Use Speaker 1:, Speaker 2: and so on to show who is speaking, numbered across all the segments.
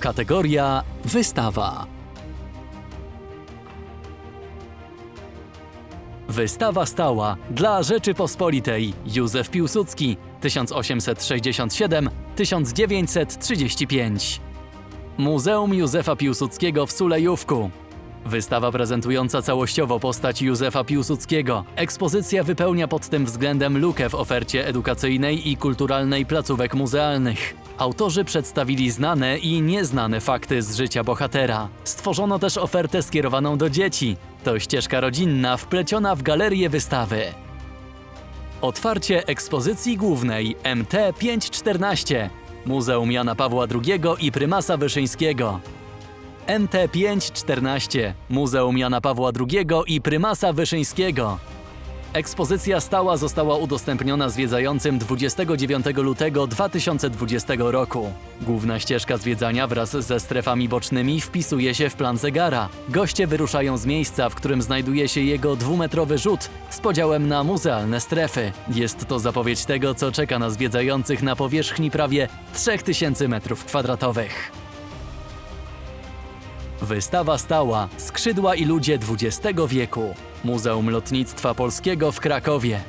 Speaker 1: Kategoria Wystawa. Wystawa stała dla Rzeczypospolitej Józef Piłsudski 1867-1935. Muzeum Józefa Piłsudskiego w Sulejówku. Wystawa prezentująca całościowo postać Józefa Piłsudskiego. Ekspozycja wypełnia pod tym względem lukę w ofercie edukacyjnej i kulturalnej placówek muzealnych. Autorzy przedstawili znane i nieznane fakty z życia bohatera. Stworzono też ofertę skierowaną do dzieci. To ścieżka rodzinna wpleciona w galerię wystawy. Otwarcie ekspozycji głównej MT 514 Muzeum Jana Pawła II i Prymasa Wyszyńskiego. MT514 Muzeum Jana Pawła II i Prymasa Wyszyńskiego. Ekspozycja stała została udostępniona zwiedzającym 29 lutego 2020 roku. Główna ścieżka zwiedzania wraz ze strefami bocznymi wpisuje się w plan zegara. Goście wyruszają z miejsca, w którym znajduje się jego dwumetrowy rzut z podziałem na muzealne strefy. Jest to zapowiedź tego, co czeka na zwiedzających na powierzchni prawie 3000 m2. Wystawa stała Skrzydła i ludzie XX wieku. Muzeum Lotnictwa Polskiego w Krakowie.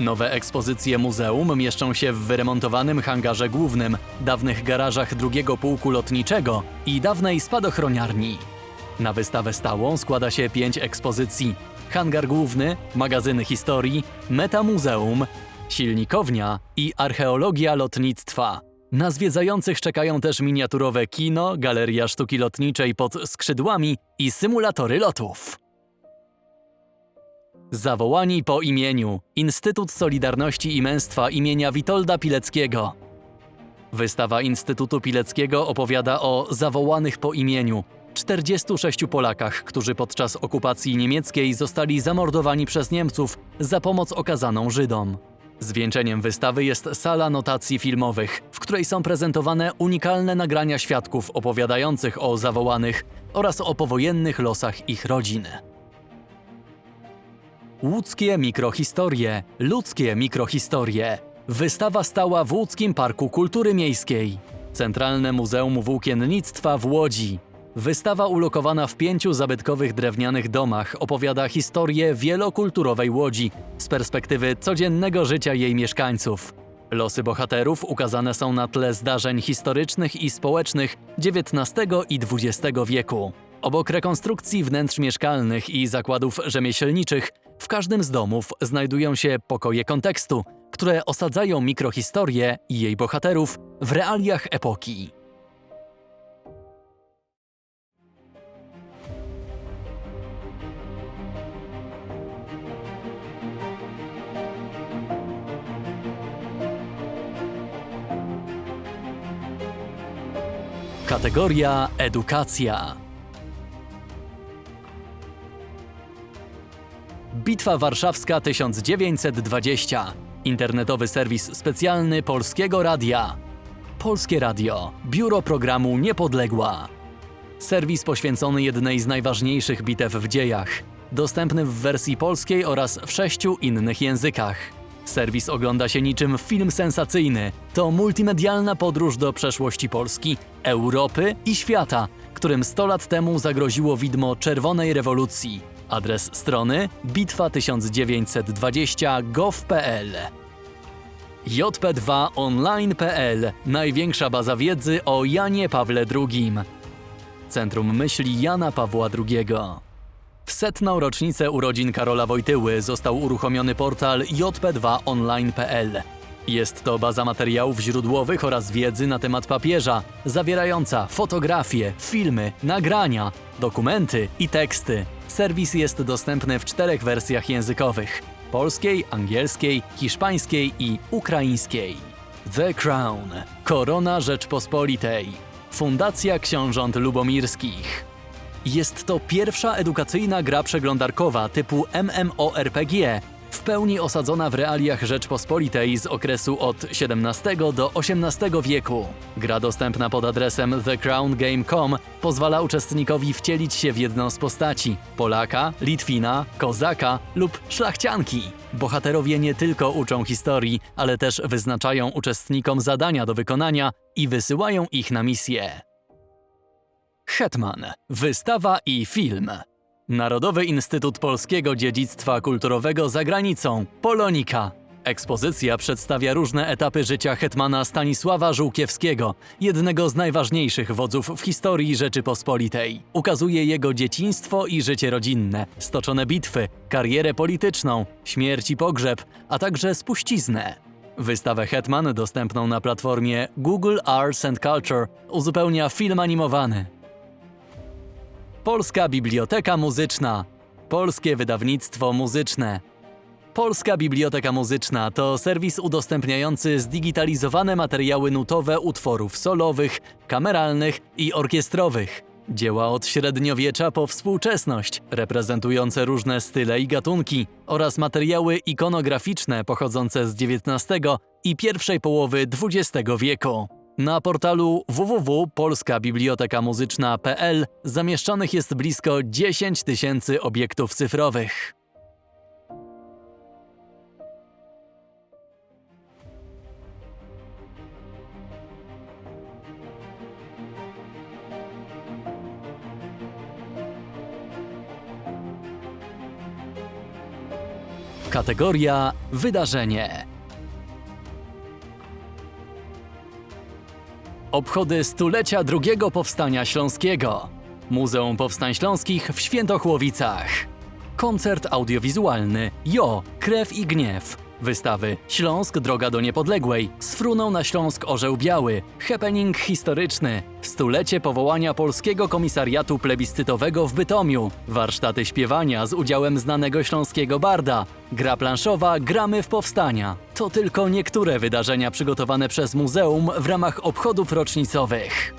Speaker 1: Nowe ekspozycje muzeum mieszczą się w wyremontowanym hangarze głównym, dawnych garażach drugiego pułku lotniczego i dawnej spadochroniarni. Na wystawę stałą składa się pięć ekspozycji: hangar główny, magazyny historii, metamuzeum, silnikownia i archeologia lotnictwa. Na zwiedzających czekają też miniaturowe kino, galeria sztuki lotniczej pod skrzydłami i symulatory lotów. Zawołani po imieniu Instytut Solidarności i Męstwa imienia Witolda Pileckiego. Wystawa Instytutu Pileckiego opowiada o zawołanych po imieniu 46 Polakach, którzy podczas okupacji niemieckiej zostali zamordowani przez Niemców za pomoc okazaną Żydom. Zwieńczeniem wystawy jest sala notacji filmowych, której są prezentowane unikalne nagrania świadków opowiadających o zawołanych oraz o powojennych losach ich rodzin. Łódzkie mikrohistorie, ludzkie mikrohistorie. Wystawa stała w Łódzkim Parku Kultury Miejskiej. Centralne Muzeum Włókiennictwa w Łodzi. Wystawa ulokowana w pięciu zabytkowych drewnianych domach opowiada historię wielokulturowej Łodzi z perspektywy codziennego życia jej mieszkańców. Losy bohaterów ukazane są na tle zdarzeń historycznych i społecznych XIX i XX wieku. Obok rekonstrukcji wnętrz mieszkalnych i zakładów rzemieślniczych, w każdym z domów znajdują się pokoje kontekstu, które osadzają mikrohistorię i jej bohaterów w realiach epoki. Kategoria Edukacja. Bitwa Warszawska 1920. Internetowy serwis specjalny Polskiego Radia. Polskie Radio. Biuro programu Niepodległa. Serwis poświęcony jednej z najważniejszych bitew w dziejach. Dostępny w wersji polskiej oraz w sześciu innych językach. Serwis ogląda się niczym film sensacyjny. To multimedialna podróż do przeszłości Polski, Europy i świata, którym 100 lat temu zagroziło widmo czerwonej rewolucji. Adres strony bitwa1920.gov.pl jp2online.pl Największa baza wiedzy o Janie Pawle II. Centrum Myśli Jana Pawła II. W setną rocznicę urodzin Karola Wojtyły został uruchomiony portal jp2online.pl. Jest to baza materiałów źródłowych oraz wiedzy na temat papieża, zawierająca fotografie, filmy, nagrania, dokumenty i teksty. Serwis jest dostępny w czterech wersjach językowych: polskiej, angielskiej, hiszpańskiej i ukraińskiej. The Crown Korona Rzeczpospolitej Fundacja Książąt Lubomirskich jest to pierwsza edukacyjna gra przeglądarkowa typu MMORPG w pełni osadzona w realiach Rzeczpospolitej z okresu od XVII do XVIII wieku. Gra dostępna pod adresem thecrowngame.com pozwala uczestnikowi wcielić się w jedną z postaci Polaka, Litwina, Kozaka lub Szlachcianki. Bohaterowie nie tylko uczą historii, ale też wyznaczają uczestnikom zadania do wykonania i wysyłają ich na misje. Hetman. Wystawa i film. Narodowy Instytut Polskiego Dziedzictwa Kulturowego za granicą Polonika. Ekspozycja przedstawia różne etapy życia hetmana Stanisława Żółkiewskiego, jednego z najważniejszych wodzów w historii Rzeczypospolitej. Ukazuje jego dzieciństwo i życie rodzinne, stoczone bitwy, karierę polityczną, śmierć i pogrzeb, a także spuściznę. Wystawę Hetman, dostępną na platformie Google Arts and Culture, uzupełnia film animowany. Polska Biblioteka Muzyczna. Polskie wydawnictwo muzyczne. Polska Biblioteka Muzyczna to serwis udostępniający zdigitalizowane materiały nutowe utworów solowych, kameralnych i orkiestrowych. Dzieła od średniowiecza po współczesność, reprezentujące różne style i gatunki, oraz materiały ikonograficzne pochodzące z XIX i pierwszej połowy XX wieku. Na portalu www.polskabibliotekamuzyczna.pl zamieszczonych jest blisko 10 tysięcy obiektów cyfrowych. Kategoria Wydarzenie. Obchody stulecia drugiego powstania śląskiego. Muzeum Powstań Śląskich w Świętochłowicach. Koncert audiowizualny Jo, Krew i Gniew. Wystawy Śląsk Droga do Niepodległej, Sfrunął na Śląsk Orzeł Biały, happening historyczny, stulecie powołania Polskiego Komisariatu Plebiscytowego w Bytomiu, warsztaty śpiewania z udziałem znanego śląskiego barda, gra planszowa Gramy w Powstania. To tylko niektóre wydarzenia przygotowane przez muzeum w ramach obchodów rocznicowych.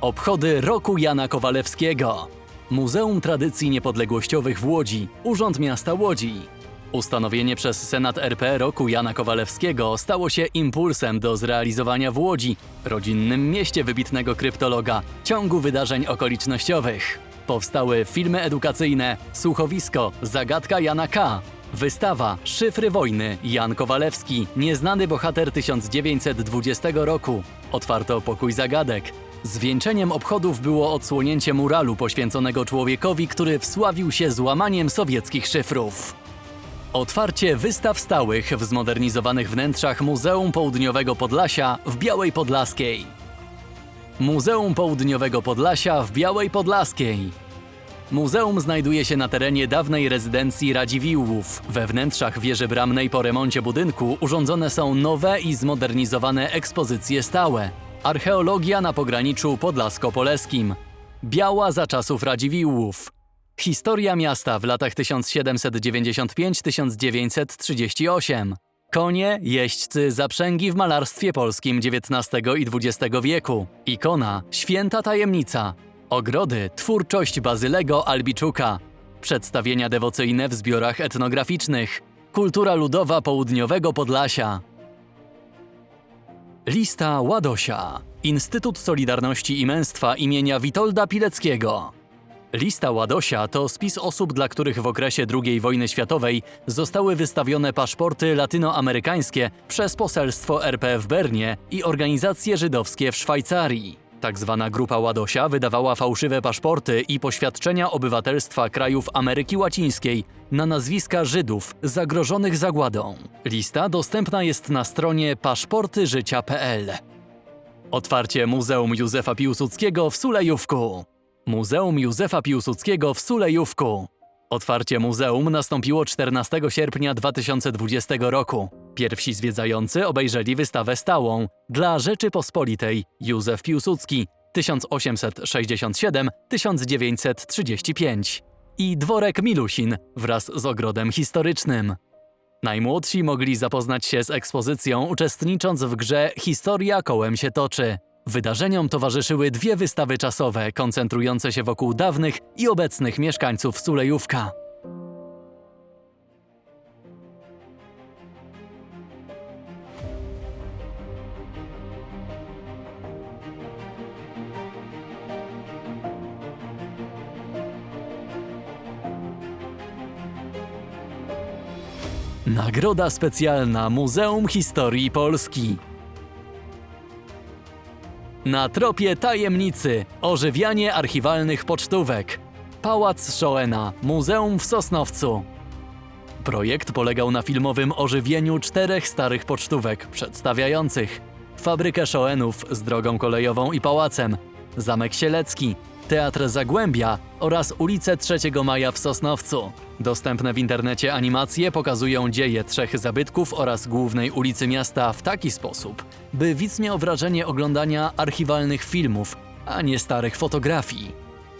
Speaker 1: Obchody Roku Jana Kowalewskiego. Muzeum Tradycji Niepodległościowych w Łodzi, Urząd Miasta Łodzi. Ustanowienie przez Senat RP roku Jana Kowalewskiego stało się impulsem do zrealizowania w Łodzi, rodzinnym mieście wybitnego kryptologa, ciągu wydarzeń okolicznościowych. Powstały filmy edukacyjne, słuchowisko, zagadka Jana K., wystawa Szyfry wojny, Jan Kowalewski, nieznany bohater 1920 roku. Otwarto pokój zagadek. Zwieńczeniem obchodów było odsłonięcie muralu poświęconego człowiekowi, który wsławił się złamaniem sowieckich szyfrów. Otwarcie wystaw stałych w zmodernizowanych wnętrzach Muzeum Południowego Podlasia w Białej Podlaskiej. Muzeum Południowego Podlasia w Białej Podlaskiej. Muzeum znajduje się na terenie dawnej rezydencji Radziwiłłów. We wnętrzach wieży bramnej po remoncie budynku urządzone są nowe i zmodernizowane ekspozycje stałe. Archeologia na pograniczu podlasko-poleskim. Biała za czasów Radziwiłłów. Historia miasta w latach 1795-1938. Konie, jeźdźcy, zaprzęgi w malarstwie polskim XIX i XX wieku. Ikona, święta tajemnica. Ogrody, twórczość Bazylego Albiczuka. Przedstawienia dewocyjne w zbiorach etnograficznych. Kultura ludowa południowego Podlasia. Lista Ładosia. Instytut Solidarności i Męstwa imienia Witolda Pileckiego. Lista Ładosia to spis osób, dla których w okresie II wojny światowej zostały wystawione paszporty latynoamerykańskie przez poselstwo RP w Bernie i organizacje żydowskie w Szwajcarii. Tak zwana grupa Ładosia wydawała fałszywe paszporty i poświadczenia obywatelstwa krajów Ameryki Łacińskiej na nazwiska Żydów zagrożonych zagładą. Lista dostępna jest na stronie paszportyżycia.pl. Otwarcie Muzeum Józefa Piłsudskiego w Sulejówku. Muzeum Józefa Piłsudskiego w Sulejówku. Otwarcie muzeum nastąpiło 14 sierpnia 2020 roku. Pierwsi zwiedzający obejrzeli wystawę stałą dla Rzeczypospolitej Józef Piłsudski 1867-1935 i dworek Milusin wraz z ogrodem historycznym. Najmłodsi mogli zapoznać się z ekspozycją uczestnicząc w grze Historia kołem się toczy. Wydarzeniom towarzyszyły dwie wystawy czasowe, koncentrujące się wokół dawnych i obecnych mieszkańców Sulejówka. Nagroda specjalna Muzeum Historii Polski. Na tropie tajemnicy ożywianie archiwalnych pocztówek. Pałac Schoena, Muzeum w Sosnowcu. Projekt polegał na filmowym ożywieniu czterech starych pocztówek przedstawiających fabrykę Schoenów z drogą kolejową i pałacem, Zamek Sielecki, Teatr Zagłębia oraz ulicę 3 Maja w Sosnowcu. Dostępne w internecie animacje pokazują dzieje trzech zabytków oraz głównej ulicy miasta w taki sposób, by widz miał wrażenie oglądania archiwalnych filmów, a nie starych fotografii.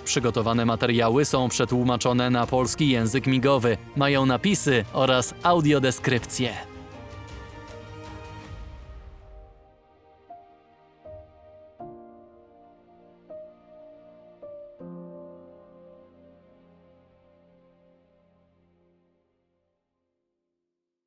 Speaker 1: Przygotowane materiały są przetłumaczone na polski język migowy, mają napisy oraz audiodeskrypcje.